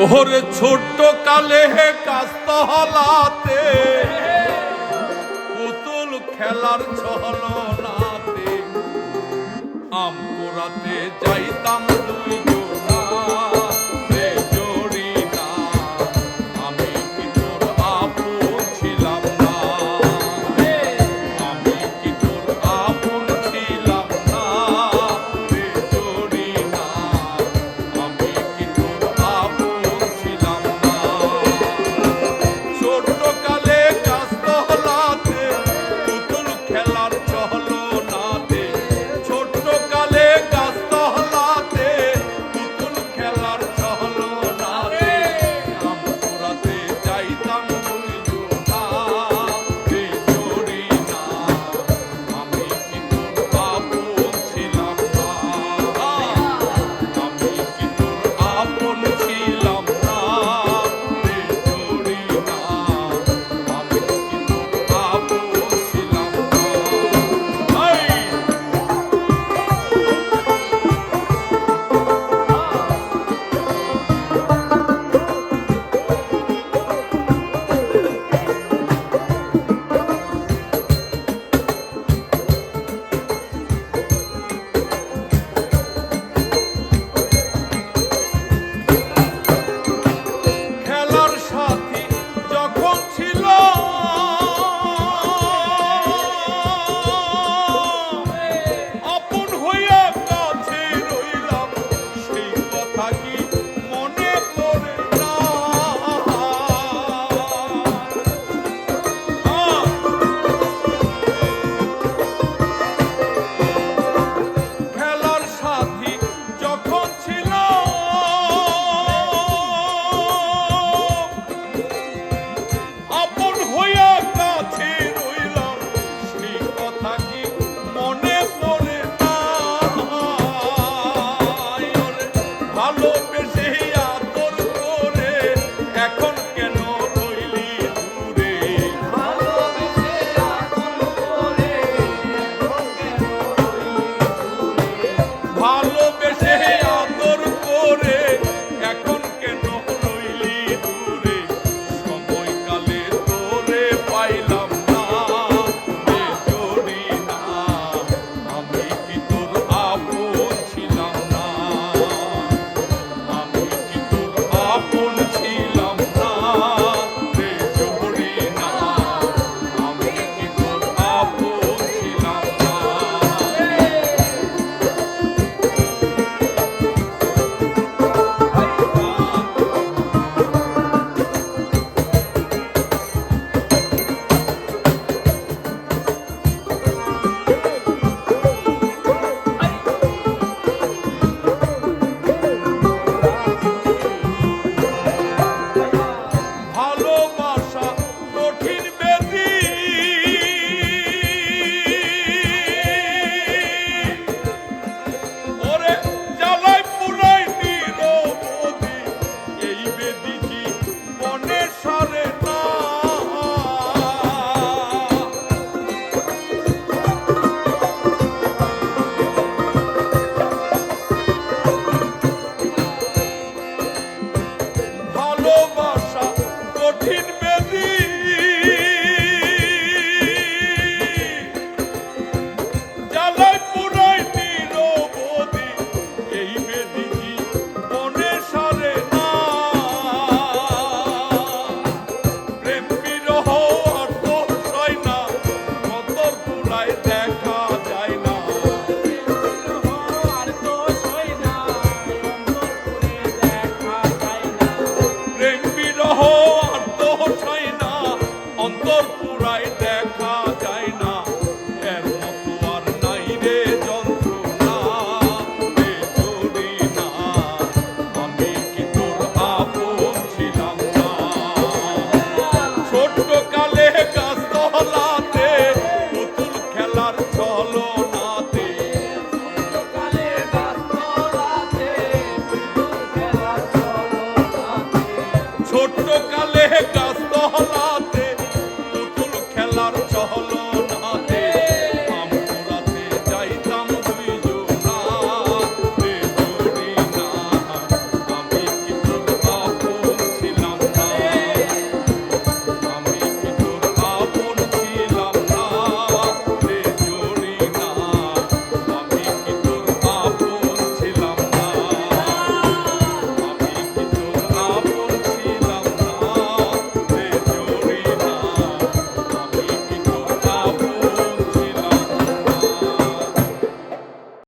ওর ছোট্ট কালে কাস্ত হলাতে পুতুল খেলার ছলনাতে আম পোড়াতে যাইতাম ছোট্ট কালে গাছতলা